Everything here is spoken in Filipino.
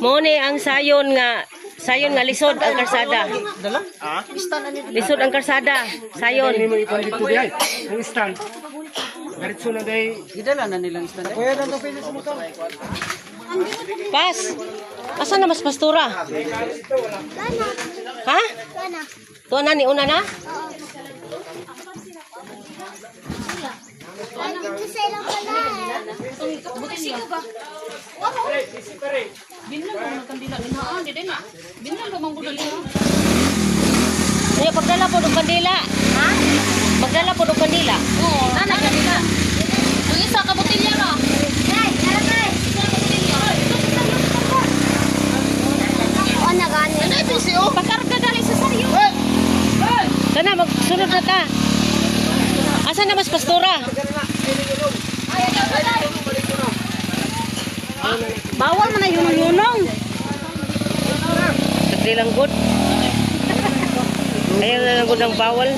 Mo ni ang sayon nga sayon nga lisod ang karsada. Dala? Lisod ang karsada. Sayon. Ang stand. Diretso na day. Gidala na nilang stand. Kuya, nang pili sa motor. Pas. Asa na mas pastura? Ha? Tuwa na ni una na? Dito sa ilang pala Ano pagdala po ng kandila? Ha? Pagdala po ng kandila. Oo, nana kanila. Ang isa ka botilya ra. Hey, tara guys! Oo, nagani. Ano ito si O? Pakarga dali sa saryo. Kana magsunod na ta. Asa na mas pastura? Bawal man na yunong-yunong. Nagdilang good. Ayaw na lang good bawal.